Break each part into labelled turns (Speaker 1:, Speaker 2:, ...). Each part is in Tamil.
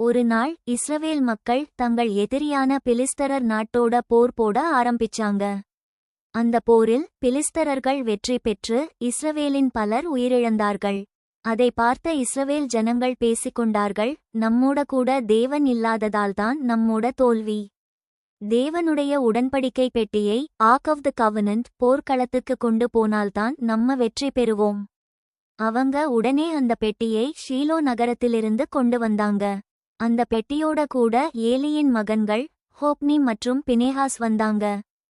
Speaker 1: ஒரு நாள் இஸ்ரவேல் மக்கள் தங்கள் எதிரியான பிலிஸ்தரர் நாட்டோட போர் போட ஆரம்பிச்சாங்க. அந்த போரில் பிலிஸ்தரர்கள் வெற்றி பெற்று இஸ்ரவேலின் பலர் உயிரிழந்தார்கள். அதை பார்த்த இஸ்ரவேல் ஜனங்கள் பேசிக்கொண்டார்கள் நம்மோட கூட தேவன் இல்லாததால்தான் நம்மோட தோல்வி. தேவனுடைய உடன்படிக்கை பெட்டியை ஆக் ஆஃப் த கவனன்ட் போர்க்களத்துக்கு கொண்டு போனால்தான் நம்ம வெற்றி பெறுவோம். அவங்க உடனே அந்த பெட்டியை ஷீலோ நகரத்திலிருந்து கொண்டு வந்தாங்க. அந்த பெட்டியோட கூட ஏலியின் மகன்கள் ஹோப்னி மற்றும் பினேஹாஸ் வந்தாங்க.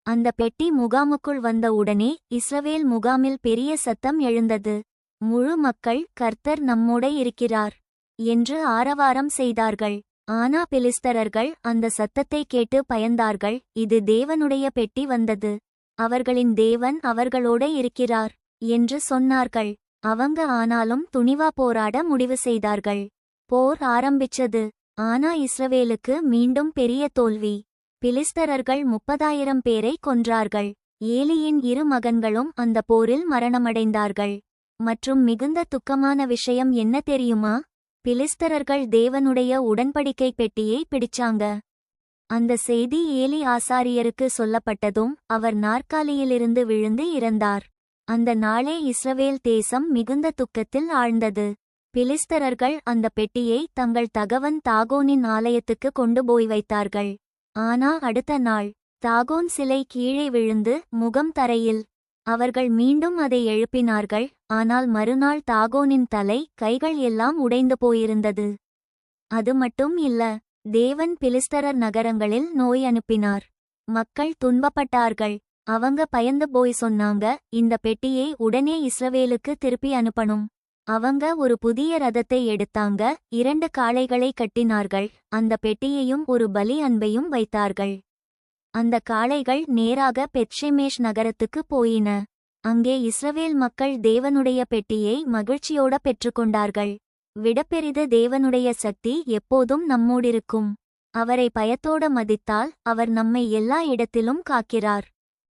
Speaker 1: அந்த பெட்டி முகாமுக்குள் வந்த உடனே இஸ்ரவேல் முகாமில் பெரிய சத்தம் எழுந்தது. முழு மக்கள் கர்த்தர் நம்மோட இருக்கிறார் என்று ஆரவாரம் செய்தார்கள். ஆனா பிலிஸ்தரர்கள் அந்த சத்தத்தை கேட்டு பயந்தார்கள். இது தேவனுடைய பெட்டி வந்தது. அவர்களின் தேவன் அவர்களோட இருக்கிறார் என்று சொன்னார்கள். அவங்க ஆனாலும் துணிவா போராட முடிவு செய்தார்கள். போர் ஆரம்பிச்சது. ஆனா இஸ்ரவேலுக்கு மீண்டும் பெரிய தோல்வி. பிலிஸ்தரர்கள் முப்பதாயிரம் பேரை கொன்றார்கள். ஏலியின் இரு மகன்களும் அந்த போரில் மரணமடைந்தார்கள். மற்றும் மிகுந்த துக்கமான விஷயம் என்ன தெரியுமா? பிலிஸ்தரர்கள் தேவனுடைய உடன்படிக்கை பெட்டியை பிடிச்சாங்க. அந்த செய்தி ஏலி ஆசாரியருக்கு சொல்லப்பட்டதும் அவர் நாற்காலியிலிருந்து விழுந்து இறந்தார். அந்த நாளே இஸ்ரவேல் தேசம் மிகுந்த துக்கத்தில் ஆழ்ந்தது. பிலிஸ்தரர்கள் அந்த பெட்டியை தங்கள் தகவன் தாகோனின் ஆலயத்துக்கு கொண்டு போய் வைத்தார்கள். ஆனா அடுத்த நாள் தாகோன் சிலை கீழே விழுந்து முகம் தரையில். அவர்கள் மீண்டும் அதை எழுப்பினார்கள் ஆனால் மறுநாள் தாகோனின் தலை கைகள் எல்லாம் உடைந்து போயிருந்தது. அது மட்டும் இல்ல தேவன் பிலிஸ்தரர் நகரங்களில் நோய் அனுப்பினார். மக்கள் துன்பப்பட்டார்கள். அவங்க பயந்து போய் சொன்னாங்க இந்த பெட்டியை உடனே இஸ்ரவேலுக்கு திருப்பி அனுப்பணும். அவங்க ஒரு புதிய ரதத்தை எடுத்தாங்க இரண்டு காளைகளை கட்டினார்கள் அந்த பெட்டியையும் ஒரு பலி அன்பையும் வைத்தார்கள். அந்த காளைகள் நேராக பெட்ஷெமேஷ் நகரத்துக்கு போயின. அங்கே இஸ்ரவேல் மக்கள் தேவனுடைய பெட்டியை மகிழ்ச்சியோட பெற்றுக்கொண்டார்கள். விடப்பெரித தேவனுடைய சக்தி எப்போதும் நம்மோடிருக்கும். அவரை பயத்தோட மதித்தால் அவர் நம்மை எல்லா இடத்திலும் காக்கிறார்.